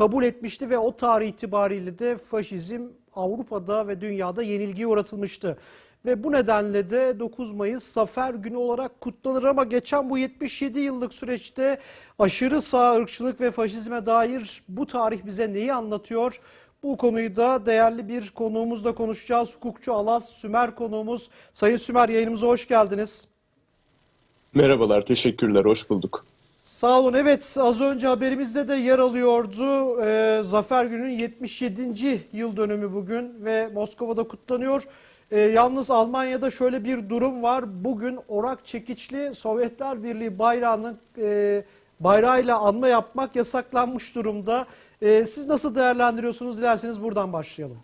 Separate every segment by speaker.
Speaker 1: kabul etmişti ve o tarih itibariyle de faşizm Avrupa'da ve dünyada yenilgiye uğratılmıştı. Ve bu nedenle de 9 Mayıs Zafer Günü olarak kutlanır ama geçen bu 77 yıllık süreçte aşırı sağ ırkçılık ve faşizme dair bu tarih bize neyi anlatıyor? Bu konuyu da değerli bir konuğumuzla konuşacağız. Hukukçu Alas Sümer konuğumuz. Sayın Sümer yayınımıza hoş geldiniz.
Speaker 2: Merhabalar, teşekkürler, hoş bulduk.
Speaker 1: Sağ olun. Evet az önce haberimizde de yer alıyordu. Ee, Zafer Günü'nün 77. yıl dönümü bugün ve Moskova'da kutlanıyor. Ee, yalnız Almanya'da şöyle bir durum var. Bugün orak çekiçli Sovyetler Birliği bayrağının e, bayrağıyla anma yapmak yasaklanmış durumda. Ee, siz nasıl değerlendiriyorsunuz? Dilerseniz buradan başlayalım.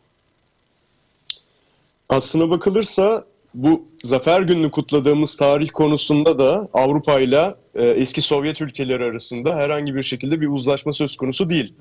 Speaker 2: Aslına bakılırsa bu Zafer Günü'nü kutladığımız tarih konusunda da Avrupa ile e, eski Sovyet ülkeleri arasında herhangi bir şekilde bir uzlaşma söz konusu değil.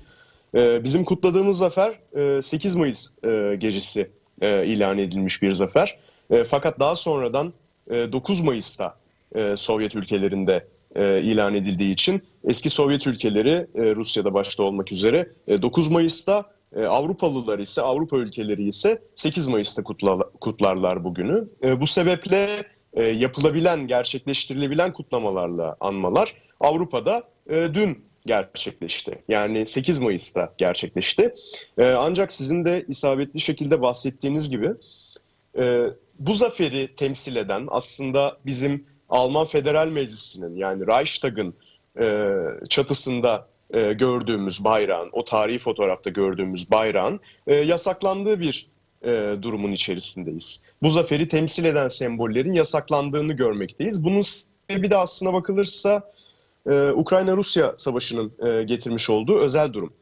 Speaker 2: E, bizim kutladığımız zafer e, 8 Mayıs e, gecesi e, ilan edilmiş bir zafer. E, fakat daha sonradan e, 9 Mayıs'ta e, Sovyet ülkelerinde e, ilan edildiği için eski Sovyet ülkeleri e, Rusya'da başta olmak üzere e, 9 Mayıs'ta e, Avrupalılar ise Avrupa ülkeleri ise 8 Mayıs'ta kutla, kutlarlar bugünü. E, bu sebeple e, yapılabilen, gerçekleştirilebilen kutlamalarla anmalar Avrupa'da e, dün gerçekleşti. Yani 8 Mayıs'ta gerçekleşti. E, ancak sizin de isabetli şekilde bahsettiğiniz gibi bu zaferi temsil eden aslında bizim Alman Federal Meclisi'nin yani Reichstag'ın çatısında gördüğümüz bayrağın, o tarihi fotoğrafta gördüğümüz bayrağın yasaklandığı bir e, durumun içerisindeyiz. Bu zaferi temsil eden sembollerin yasaklandığını görmekteyiz. Bunun sebebi de aslına bakılırsa e, Ukrayna-Rusya savaşının e, getirmiş olduğu özel durum.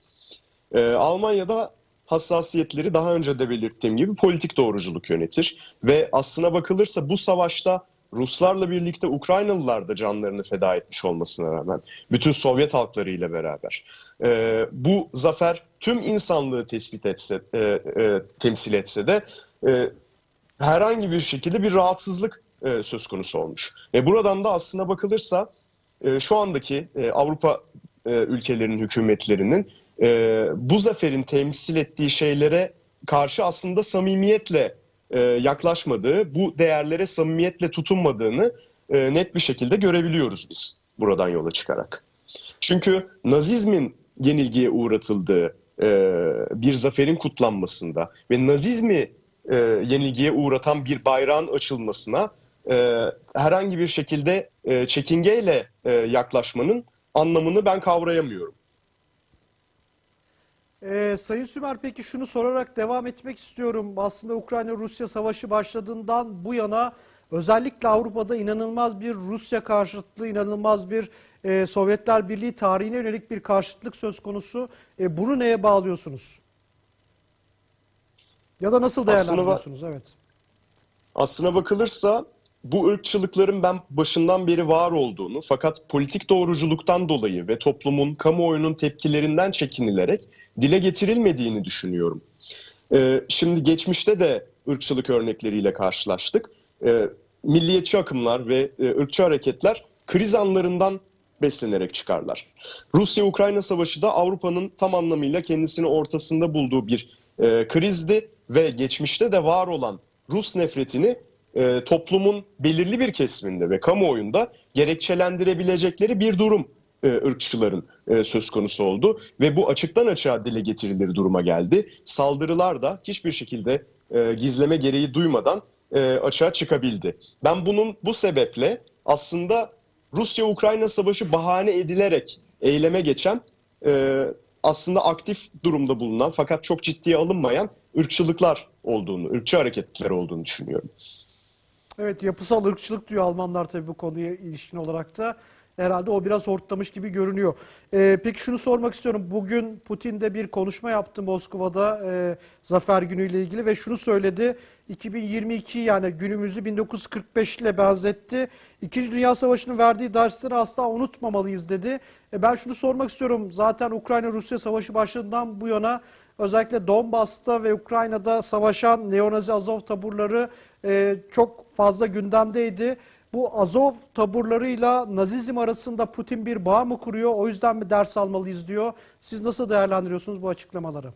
Speaker 2: E, Almanya'da hassasiyetleri daha önce de belirttiğim gibi politik doğruculuk yönetir ve aslına bakılırsa bu savaşta Ruslarla birlikte Ukraynalılar da canlarını feda etmiş olmasına rağmen bütün Sovyet halklarıyla beraber e, bu zafer tüm insanlığı tespit etse e, e, temsil etse de e, herhangi bir şekilde bir rahatsızlık e, söz konusu olmuş. E, buradan da aslına bakılırsa e, şu andaki e, Avrupa e, ülkelerinin hükümetlerinin e, bu zaferin temsil ettiği şeylere karşı aslında samimiyetle e, yaklaşmadığı, bu değerlere samimiyetle tutunmadığını e, net bir şekilde görebiliyoruz biz buradan yola çıkarak. Çünkü Nazizmin yenilgiye uğratıldığı e, bir zaferin kutlanmasında ve Nazizmi yenilgiye uğratan bir bayrağın açılmasına herhangi bir şekilde çekingeyle yaklaşmanın anlamını ben kavrayamıyorum.
Speaker 1: Ee, Sayın Sümer peki şunu sorarak devam etmek istiyorum. Aslında Ukrayna-Rusya savaşı başladığından bu yana özellikle Avrupa'da inanılmaz bir Rusya karşıtlığı, inanılmaz bir e, Sovyetler Birliği tarihine yönelik bir karşıtlık söz konusu. E, bunu neye bağlıyorsunuz? Ya da nasıl değerlendiriyorsunuz? Evet.
Speaker 2: Aslına bakılırsa bu ırkçılıkların ben başından beri var olduğunu fakat politik doğruculuktan dolayı ve toplumun, kamuoyunun tepkilerinden çekinilerek dile getirilmediğini düşünüyorum. Ee, şimdi geçmişte de ırkçılık örnekleriyle karşılaştık. Ee, milliyetçi akımlar ve e, ırkçı hareketler kriz anlarından beslenerek çıkarlar. Rusya-Ukrayna savaşı da Avrupa'nın tam anlamıyla kendisini ortasında bulduğu bir e, krizdi ve geçmişte de var olan Rus nefretini e, toplumun belirli bir kesiminde ve kamuoyunda gerekçelendirebilecekleri bir durum e, ırkçıların e, söz konusu oldu ve bu açıktan açığa dile getirilir duruma geldi. Saldırılar da hiçbir şekilde e, gizleme gereği duymadan e, açığa çıkabildi. Ben bunun bu sebeple aslında Rusya-Ukrayna savaşı bahane edilerek eyleme geçen e, aslında aktif durumda bulunan fakat çok ciddiye alınmayan ırkçılıklar olduğunu, ırkçı hareketler olduğunu düşünüyorum.
Speaker 1: Evet yapısal ırkçılık diyor Almanlar tabii bu konuya ilişkin olarak da. Herhalde o biraz ortlamış gibi görünüyor. Ee, peki şunu sormak istiyorum. Bugün Putin de bir konuşma yaptı Moskova'da e, Zafer Günü ile ilgili ve şunu söyledi. 2022 yani günümüzü 1945 ile benzetti. İkinci Dünya Savaşı'nın verdiği dersleri asla unutmamalıyız dedi. E, ben şunu sormak istiyorum. Zaten Ukrayna-Rusya Savaşı başladığından bu yana özellikle Donbas'ta ve Ukrayna'da savaşan neonazi Azov taburları e, çok fazla gündemdeydi. Bu Azov taburlarıyla Nazizm arasında Putin bir bağ mı kuruyor? O yüzden mi ders almalıyız diyor. Siz nasıl değerlendiriyorsunuz bu açıklamaları?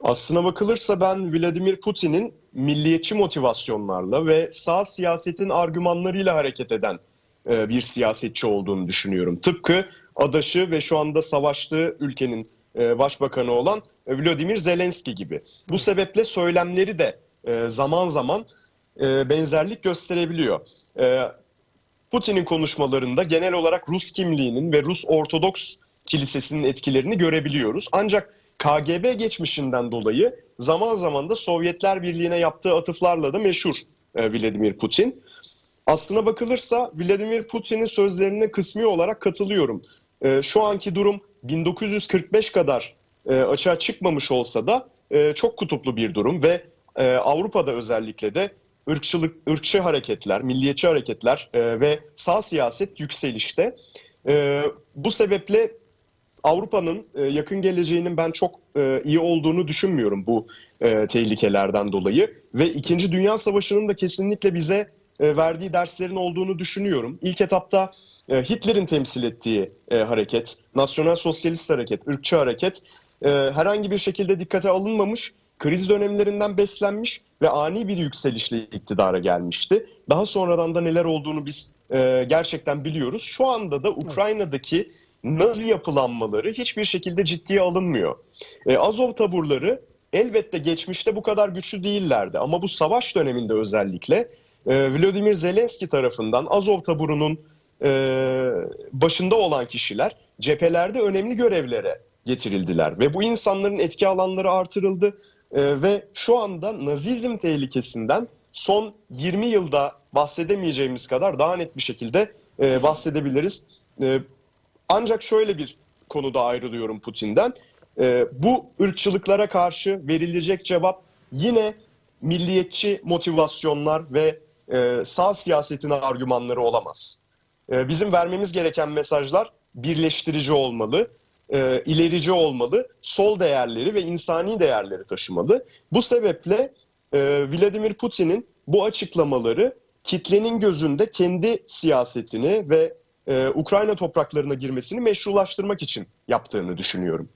Speaker 2: Aslına bakılırsa ben Vladimir Putin'in milliyetçi motivasyonlarla ve sağ siyasetin argümanlarıyla hareket eden e, bir siyasetçi olduğunu düşünüyorum. Tıpkı adaşı ve şu anda savaştığı ülkenin başbakanı olan Vladimir Zelenski gibi. Bu sebeple söylemleri de e, zaman zaman e, benzerlik gösterebiliyor. E, Putin'in konuşmalarında genel olarak Rus kimliğinin ve Rus Ortodoks kilisesinin etkilerini görebiliyoruz. Ancak KGB geçmişinden dolayı zaman zaman da Sovyetler Birliği'ne yaptığı atıflarla da meşhur e, Vladimir Putin. Aslına bakılırsa Vladimir Putin'in sözlerine kısmi olarak katılıyorum. E, şu anki durum 1945 kadar e, açığa çıkmamış olsa da e, çok kutuplu bir durum ve e, Avrupa'da özellikle de ırkçılık, ırkçı hareketler, milliyetçi hareketler e, ve sağ siyaset yükselişte. E, bu sebeple Avrupa'nın e, yakın geleceğinin ben çok e, iyi olduğunu düşünmüyorum bu e, tehlikelerden dolayı ve İkinci Dünya Savaşı'nın da kesinlikle bize verdiği derslerin olduğunu düşünüyorum. İlk etapta e, Hitler'in temsil ettiği e, hareket, nasyonel sosyalist hareket, ırkçı hareket e, herhangi bir şekilde dikkate alınmamış, kriz dönemlerinden beslenmiş ve ani bir yükselişle iktidara gelmişti. Daha sonradan da neler olduğunu biz e, gerçekten biliyoruz. Şu anda da Ukrayna'daki Nazi yapılanmaları hiçbir şekilde ciddiye alınmıyor. E, Azov taburları elbette geçmişte bu kadar güçlü değillerdi ama bu savaş döneminde özellikle e, Vladimir Zelenski tarafından Azov taburunun e, başında olan kişiler cephelerde önemli görevlere getirildiler ve bu insanların etki alanları artırıldı E, ve şu anda Nazizm tehlikesinden son 20 yılda bahsedemeyeceğimiz kadar daha net bir şekilde e, bahsedebiliriz. E, ancak şöyle bir konuda ayrılıyorum Putin'den. Ee, bu ırkçılıklara karşı verilecek cevap yine milliyetçi motivasyonlar ve e, sağ siyasetin argümanları olamaz. Ee, bizim vermemiz gereken mesajlar birleştirici olmalı, e, ilerici olmalı, sol değerleri ve insani değerleri taşımalı. Bu sebeple e, Vladimir Putin'in bu açıklamaları kitlenin gözünde kendi siyasetini ve e, Ukrayna topraklarına girmesini meşrulaştırmak için yaptığını düşünüyorum.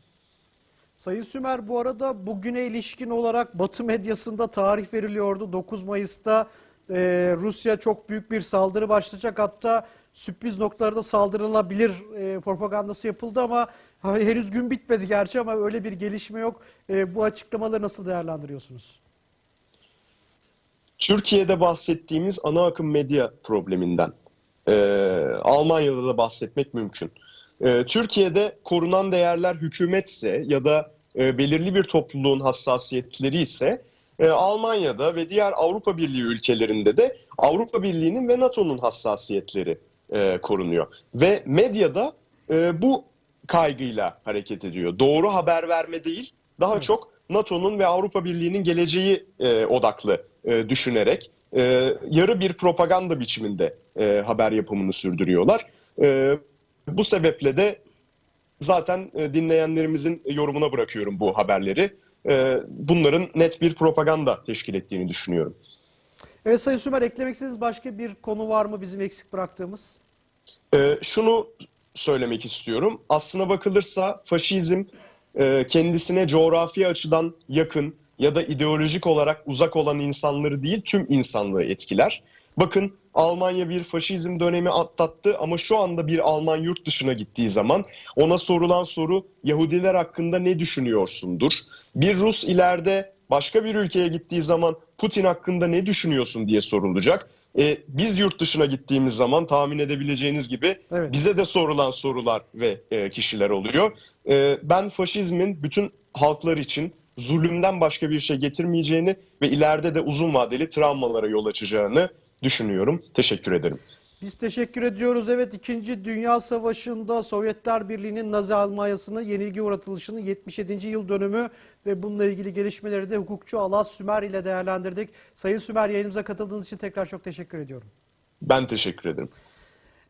Speaker 1: Sayın Sümer bu arada bugüne ilişkin olarak Batı medyasında tarih veriliyordu. 9 Mayıs'ta e, Rusya çok büyük bir saldırı başlayacak. Hatta sürpriz noktalarda saldırılabilir e, propagandası yapıldı ama ha, henüz gün bitmedi gerçi ama öyle bir gelişme yok. E, bu açıklamaları nasıl değerlendiriyorsunuz?
Speaker 2: Türkiye'de bahsettiğimiz ana akım medya probleminden e, Almanya'da da bahsetmek mümkün. E, Türkiye'de korunan değerler hükümetse ya da e, belirli bir topluluğun hassasiyetleri ise e, Almanya'da ve diğer Avrupa Birliği ülkelerinde de Avrupa Birliği'nin ve NATO'nun hassasiyetleri e, korunuyor. Ve medyada e, bu kaygıyla hareket ediyor. Doğru haber verme değil, daha çok NATO'nun ve Avrupa Birliği'nin geleceği e, odaklı e, düşünerek e, yarı bir propaganda biçiminde e, haber yapımını sürdürüyorlar. E, bu sebeple de zaten e, dinleyenlerimizin yorumuna bırakıyorum bu haberleri. E, bunların net bir propaganda teşkil ettiğini düşünüyorum.
Speaker 1: Evet Sayın Sümer eklemek istediğiniz başka bir konu var mı bizim eksik bıraktığımız?
Speaker 2: E, şunu söylemek istiyorum. Aslına bakılırsa faşizm e, kendisine coğrafi açıdan yakın ya da ideolojik olarak uzak olan insanları değil tüm insanlığı etkiler. Bakın Almanya bir faşizm dönemi atlattı ama şu anda bir Alman yurt dışına gittiği zaman ona sorulan soru Yahudiler hakkında ne düşünüyorsundur? Bir Rus ileride başka bir ülkeye gittiği zaman Putin hakkında ne düşünüyorsun diye sorulacak. E, biz yurt dışına gittiğimiz zaman tahmin edebileceğiniz gibi
Speaker 1: Evet.
Speaker 2: bize de sorulan sorular ve e, kişiler oluyor. E, ben faşizmin bütün halklar için zulümden başka bir şey getirmeyeceğini ve ileride de uzun vadeli travmalara yol açacağını düşünüyorum. Teşekkür ederim.
Speaker 1: Biz teşekkür ediyoruz. Evet 2. Dünya Savaşı'nda Sovyetler Birliği'nin Nazi Almanya'sına yenilgi uğratılışının 77. yıl dönümü ve bununla ilgili gelişmeleri de hukukçu Alas Sümer ile değerlendirdik. Sayın Sümer yayınımıza katıldığınız için tekrar çok teşekkür ediyorum.
Speaker 2: Ben teşekkür ederim.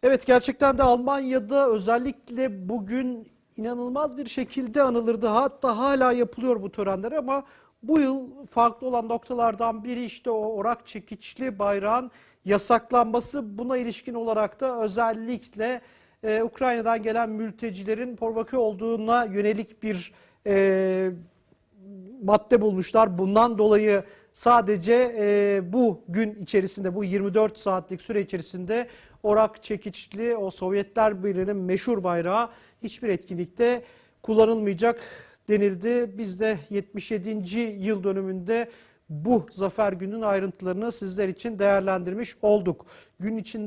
Speaker 1: Evet gerçekten de Almanya'da özellikle bugün inanılmaz bir şekilde anılırdı. Hatta hala yapılıyor bu törenler ama Bu yıl farklı olan noktalardan biri işte o orak çekiçli bayrağın yasaklanması. Buna ilişkin olarak da özellikle e, Ukrayna'dan gelen mültecilerin provoke olduğuna yönelik bir e, madde bulmuşlar. Bundan dolayı sadece e, bu gün içerisinde bu 24 saatlik süre içerisinde orak çekiçli o Sovyetler Birliği'nin meşhur bayrağı hiçbir etkinlikte kullanılmayacak denildi. Biz de 77. yıl dönümünde bu zafer gününün ayrıntılarını sizler için değerlendirmiş olduk. Gün içinde